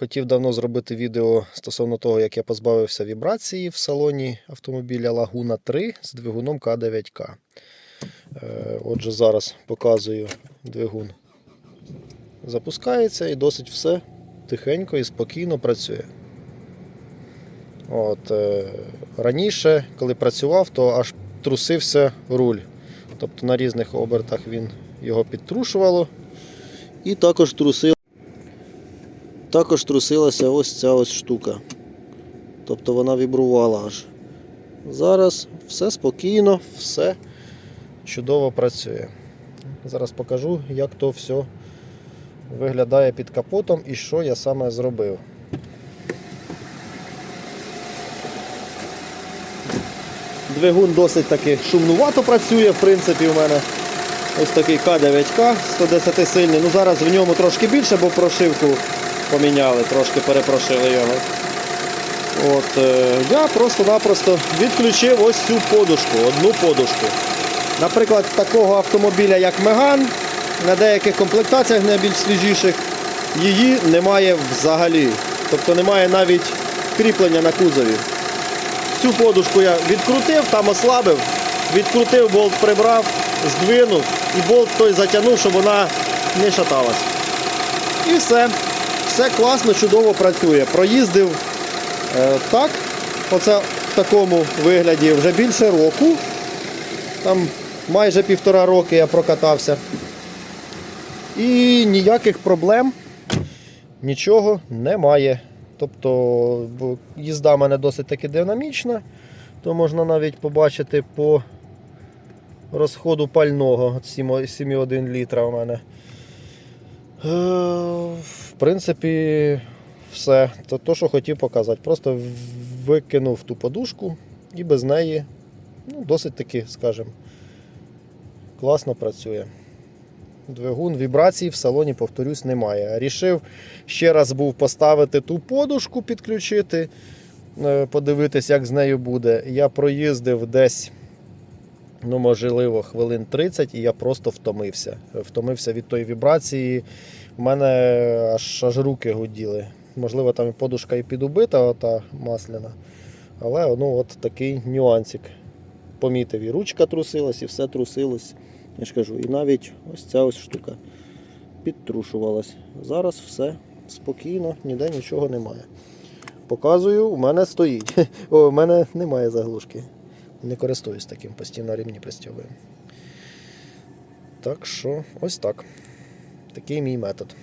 Хотів давно зробити відео стосовно того, як я позбавився вібрації в салоні автомобіля Лагуна 3 з двигуном К9К. Е, Отже, зараз показую двигун. Запускається і досить все тихенько і спокійно працює. От, е, раніше, коли працював, то аж трусився руль. Тобто на різних обертах він його підтрушувало. І також трусив. Також трусилася ось ця ось штука. Тобто вона вібрувала аж. Зараз все спокійно, все чудово працює. Зараз покажу, як то все виглядає під капотом і що я саме зробив. Двигун досить таки шумнувато працює, в принципі, у мене ось такий К9К 110 сильний. Ну зараз в ньому трошки більше, бо прошивку поміняли, трошки перепрошили його. От, е, я просто-напросто відключив ось цю подушку, одну подушку. Наприклад, такого автомобіля, як Меган, на деяких комплектаціях найбільш свіжіших, її немає взагалі. Тобто немає навіть кріплення на кузові. Цю подушку я відкрутив, там ослабив, відкрутив, болт прибрав, здвинув і болт той затягнув, щоб вона не шаталась. І все. Все класно, чудово працює. Проїздив е, так, оце в такому вигляді вже більше року. Там майже півтора роки я прокатався. І ніяких проблем нічого немає. Тобто їзда в мене досить таки динамічна, то можна навіть побачити по розходу пального 7,1 літра у мене. Принципі, все. Це те, що хотів показати. Просто викинув ту подушку і без неї ну, досить таки, скажімо, класно працює. Двигун вібрацій в салоні, повторюсь, немає. Рішив ще раз був поставити ту подушку, підключити, е, подивитись, як з нею буде. Я проїздив десь, ну, можливо, хвилин 30, і я просто втомився. Втомився від тої вібрації. У мене аж, аж руки гуділи. Можливо, там і подушка і підубита, ота масляна. Але ну, от такий нюансик. Помітив, і ручка трусилась, і все трусилось. Я ж кажу, і навіть ось ця ось штука підтрушувалась. Зараз все спокійно, ніде нічого немає. Показую, у мене стоїть. О, у мене немає заглушки. Не користуюсь таким, постійно рівні пристьовую. Так що, ось так. Такий мій метод.